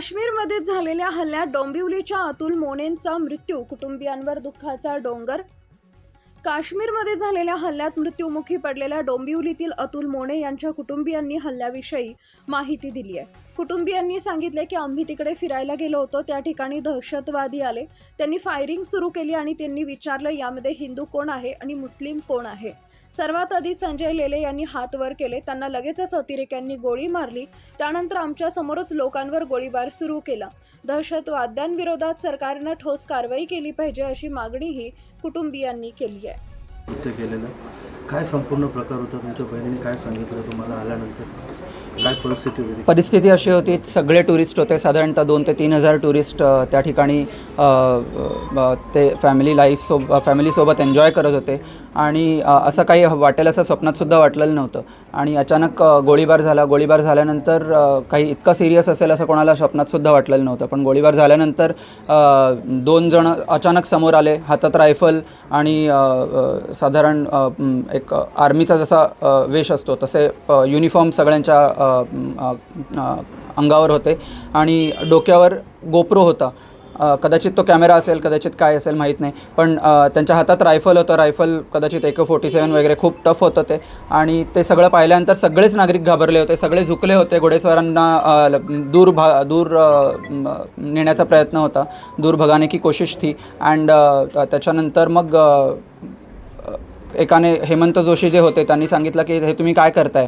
काश्मीरमध्ये झालेल्या हल्ल्यात डोंबिवलीच्या अतुल मोनेंचा मृत्यू कुटुंबियांवर दुःखाचा डोंगर. काश्मीरमध्ये झालेल्या हल्ल्यात मृत्युमुखी पडलेल्या डोंबिवलीतील अतुल मोने यांच्या कुटुंबियांनी हल्ल्याविषयी माहिती दिली आहे. कुटुंबियांनी सांगितले की आम्ही तिकडे फिरायला गेलो होतो. त्या ठिकाणी दहशतवादी आले. त्यांनी फायरिंग सुरू केली आणि त्यांनी विचारलं यामध्ये हिंदू कोण आहे आणि मुस्लिम कोण आहे? सर्वात आधी संजय लेले यांनी हात वर केले. त्यांना लगेचच अतिरेक्यांनी गोळी मारली. त्यानंतर आमच्या समोरच लोकांवर गोळीबार सुरू केला. दहशतवाद्यांविरोधात सरकारनं ठोस कारवाई केली पाहिजे अशी मागणीही कुटुंबियांनी केली आहे. केलेलं. काय संपूर्ण प्रकार होता तुमच्या बहिणीने काय सांगितलं? तुम्हाला आल्यानंतर? काय परिस्थिती होती? परिस्थिती अशी होती सगळे टुरिस्ट होते साधारणतः दोन ते तीन हजार टुरिस्ट त्या ठिकाणी ते फॅमिली लाईफ सोब फॅमिलीसोबत एन्जॉय करत होते. आणि असं काही वाटेल असं स्वप्नातसुद्धा वाटलेलं नव्हतं. आणि अचानक गोळीबार झाला. गोळीबार झाल्यानंतर काही इतकं सिरियस असेल असं कोणाला स्वप्नातसुद्धा वाटलेलं नव्हतं. पण गोळीबार झाल्यानंतर दोन जण अचानक समोर आले हातात रायफल आणि साधारण एक आर्मीचा जसा वेश असतो तसे युनिफॉर्म सगळ्यांच्या अंगावर होते आणि डोक्यावर गोप्रो होता. कदाचित तो कॅमेरा असेल कदाचित काय असेल माहीत नाही. पण त्यांच्या हातात रायफल होतं. रायफल कदाचित एक फोर्टी सेवन वगैरे खूप टफ होतं ते. आणि ते सगळं पाहिल्यानंतर सगळेच नागरिक घाबरले होते. सगळे झुकले होते. घोडेस्वारांना ल- दूर भा दूर नेण्याचा प्रयत्न होता. दूर भगाने की कोशिश थी. अँड त्याच्यानंतर मग एकाने हेमंत जोशी जे होते त्यांनी सांगितलं की हे तुम्ही काय करताय?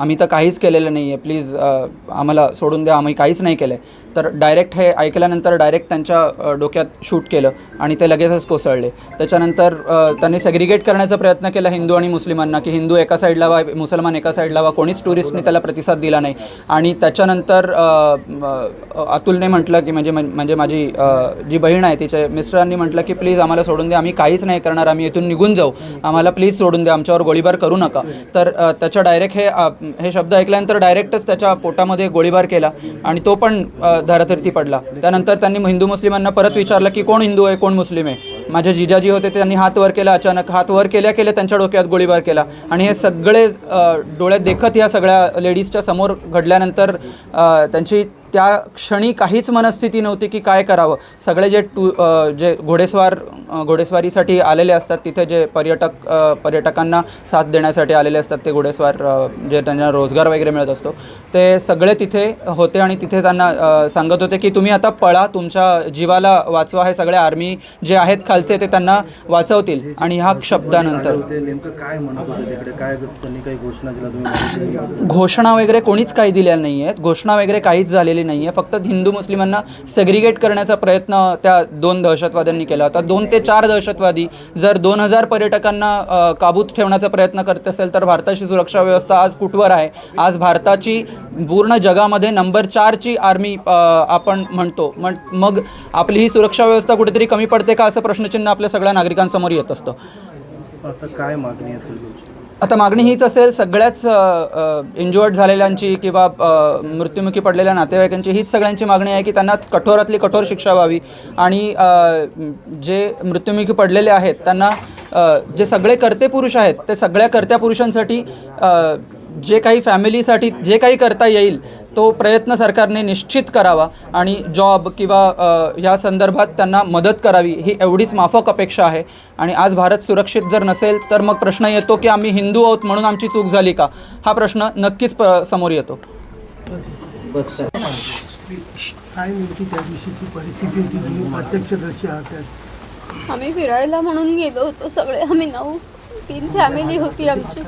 आम्ही तर काहीच केलेलं नाही आहे प्लीज आम्हाला सोडून द्या. आम्ही काहीच नाही केलं आहे तर डायरेक्ट हे ऐकल्यानंतर डायरेक्ट त्यांच्या डोक्यात शूट केलं आणि ते लगेचच कोसळले. त्याच्यानंतर त्यांनी सेग्रिगेट करण्याचा प्रयत्न केला हिंदू आणि मुस्लिमांना की हिंदू एका साईडला वा मुसलमान एका साईडला वा कोणीच टुरिस्टने त्याला प्रतिसाद दिला नाही. आणि त्याच्यानंतर अतुलने म्हटलं की म्हणजे म्हणजे माझी जी बहीण आहे तिच्या मिस्टरांनी म्हटलं की प्लीज आम्हाला सोडून द्या. आम्ही काहीच नाही करणार. आम्ही इथून निघून जाऊ. आम्हाला प्लीज सोडून द्या आमच्यावर गोळीबार करू नका. तर त्याच्या डायरेक्ट हे हे शब्द ऐकल्यानंतर डायरेक्टच त्याच्या पोटामध्ये गोळीबार केला आणि तो पण अ, पडला. त्यानंतर त्यांनी हिंदू मुस्लिमांना परत विचारलं की कोण हिंदू आहे कोण मुस्लिम आहे? माझे जिजाजी होते त्यांनी हात वर केला अचानक हात वर केल्या केल्या त्यांच्या डोक्यात गोळीबार केला. आणि हे सगळे डोळ्यात देखत या सगळ्या लेडीजच्या समोर घडल्यानंतर त्यांची त्या क्षणी काहीच मनस्थिती नव्हती की काय करावं. सगळे जे टू जे घोडेस्वार घोडेस्वारीसाठी आलेले असतात तिथे जे पर्यटक पर्यटकांना साथ देण्यासाठी आलेले असतात ते घोडेस्वार जे त्यांना रोजगार वगैरे मिळत असतो ते सगळे तिथे होते आणि तिथे त्यांना सांगत होते की तुम्ही आता पळा तुमच्या जीवाला वाचवा हे सगळे आर्मी जे आहेत खालचे ते त्यांना वाचवतील. आणि ह्या शब्दानंतर. घोषणा घोषणा वगैरे कोणीच काही दिलेल्या नाही आहेत घोषणा वगैरे काहीच झालेली नाही आहे फक्त हिंदू मुस्लिमांना सेग्रिगेट करण्याचा प्रयत्न त्या दोन दहशतवाद्यांनी केला होता. दोन ते चार दहशतवादी जर दोन हजार पर्यटकांना काबूत ठेवण्याचा प्रयत्न करत असेल तर भारताची सुरक्षा व्यवस्था आज कुठवर आहे? आज भारताची पूर्ण जगामध्ये नंबर चारची आर्मी आपण म्हणतो. म्हण मग आपली ही सुरक्षा व्यवस्था कुठेतरी कमी पडते का? असं प्रश्नचिन्ह आपल्या सगळ्या नागरिकांसमोर येत असतं. आता काय मागणी आहे आता मागणी हीच असेल सगळ्याच इंजुअर्ड झालेल्यांची किंवा मृत्युमुखी पडलेल्या नातेवाईकांची हीच सगळ्यांची मागणी आहे की त्यांना कठोरातली कठोर शिक्षा व्हावी. आणि जे मृत्युमुखी पडलेले आहेत त्यांना जे सगळे कर्ते पुरुष आहेत ते सगळ्या कर्त्या पुरुषांसाठी जे काही फॅमिलीसाठी जे काही करता येईल तो प्रयत्न सरकारने निश्चित करावा आणि जॉब किंवा ह्या संदर्भात त्यांना मदत करावी ही एवढीच माफक अपेक्षा आहे. आणि आज भारत सुरक्षित जर नसेल तर मग प्रश्न येतो की आम्ही हिंदू आहोत म्हणून आमची चूक झाली का? हा प्रश्न नक्कीच प समोर येतो. बस. काय नेमकी त्या दिवशीची परिस्थिती होती? तुम्ही प्रत्यक्षदर्शी आहात त्यात. आम्ही फिरायला म्हणून गेलो होतो सगळे. आम्ही नऊ तीन फॅमिली होती आमची.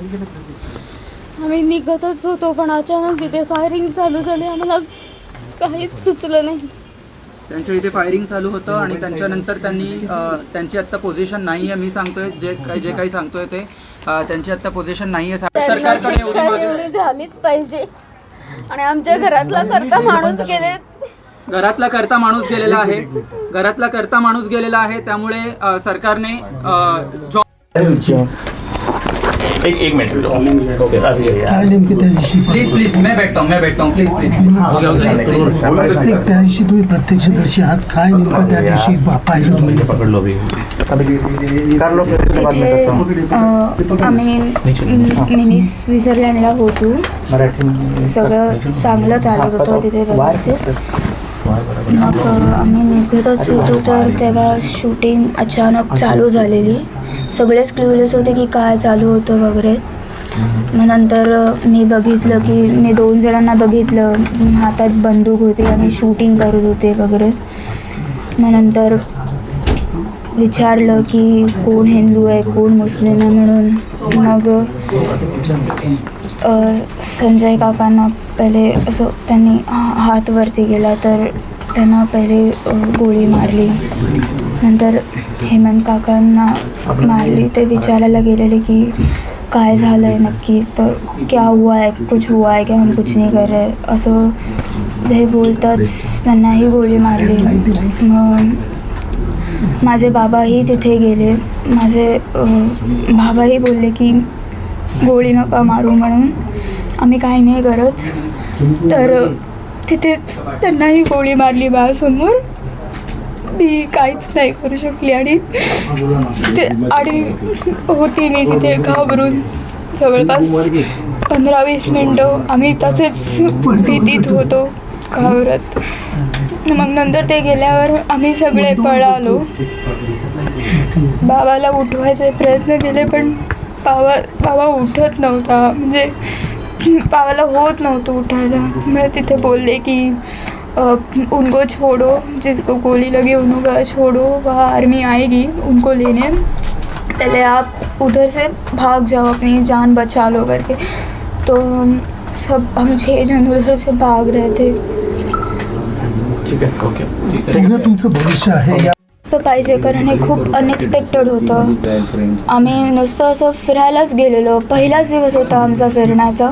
आम्ही निघतच होतो पण अचानक तिथे फायरिंग चालू झाली आम्हाला काहीच सुचलं नाही. त्यांच्या इथे फायरिंग चालू होतं आणि त्यांच्यानंतर त्यांनी अ, त्यांची आत्ता पोझिशन नाही आहे मी सांगतोय जे काही जे काही सांगतोय ते अ, त्यांची आत्ता पोझिशन नाही आहे त्यांना सरकारकडे एवढी शिक्षा मागणी एवढी झालीच पाहिजे. आणि आमच्या घरातला करता माणूस गेले. घरातला करता माणूस गेलेला आहे. घरातला करता माणूस गेलेला आहे. त्यामुळे अ, सरकारने अ, जॉब एक एक मिनट ओके अभी काय नेमकी त्या दिवशी प्लीज प्लीज मैं बैठता हूँ मैं बैठता हूँ प्लीज प्लीज प्रत्येक त्या दिवशी तुम्ही प्रत्यक्षदर्शी आहात. काय नेमकं त्या दिवशी पा- पाहिलं तुम्ही? पकड़ लो अभी तिथे अ, आम्ही मिनी स्वित्झर्लंडला होतो. सगळं चांगलं चालत होतं तिथे व्यवस्थित मग अ, आम्ही निघतच होतो तर तेव्हा शूटिंग अचानक चालू झालेली. सगळेच क्ल्यूलेस होते की काय चालू होतं वगैरे. मग नंतर मी बघितलं की मी दोन जणांना बघितलं. हातात बंदूक होती आणि शूटिंग करत होते वगैरे. मग नंतर विचारलं की कोण हिंदू आहे कोण मुस्लिम आहे म्हणून. मग संजय काकांना पहिले असं त्यांनी हा- हात वरती गेला तर त्यांना पहिले गोळी मारली. नंतर हेमंत काकांना मारली. ते विचारायला गेलेले की काय झालं आहे नक्की? तर क्या हुआ आहे कुछ हुआ आहे क्या? हम कुछ नाही कर रहे. असं ते बोलताच त्यांनाही गोळी मारली. मग माझे बाबाही तिथे गेले. माझे बाबाही बोलले की गोळी नका मारू म्हणून आम्ही काही नाही करत. तर तिथेच त्यांनाही गोळी मारली बाळासमोर. मी काहीच नाही करू शकली आणि ते आणि होती मी तिथे घाबरून जवळपास पंधरा वीस मिनटं आम्ही तसेच भीतीत होतो घाबरत. मग नंतर ते गेल्यावर आम्ही सगळे पळालो. बाबाला उठवायचे प्रयत्न केले पण बाबा बाबा उठत नव्हता. म्हणजे बाबाला होत नव्हतं उठायला. मग तिथे बोलले की उनको छोड़ो जिसको गोली लगी उनको छोड़ो वह आर्मी आएगी उनको लेने। पहले आप उधर से भाग जाओ अपनी जान बचा लो करके। तो हम सब हम छः जन उधर से भाग रहे थे। पुढे तुमचं भविष्य आहे या असं पाहिजे कारण हे खूप अनएक्सपेक्टेड होतं। आम्ही नुसतं असं फिरायलाच गेलेलो पहिलाच दिवस होता आमचा फिरण्याचा।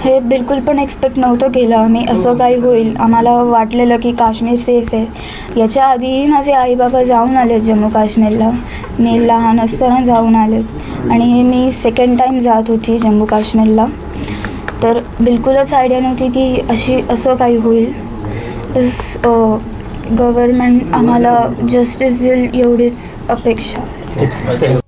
हे बिलकुल पण एक्सपेक्ट नव्हतं केलं आम्ही. असं काही होईल. आम्हाला वाटलेलं की काश्मीर सेफ आहे. याच्या आधीही माझे आई बाबा जाऊन आलेत जम्मू काश्मीरला. मी लहान असताना जाऊन आलेत आणि हे मी सेकंड टाईम जात होती जम्मू काश्मीरला. तर बिलकुलच आयडिया नव्हती की अशी असं काही होईल. बस गव्हर्मेंट आम्हाला जस्टिस देईल एवढीच अपेक्षा.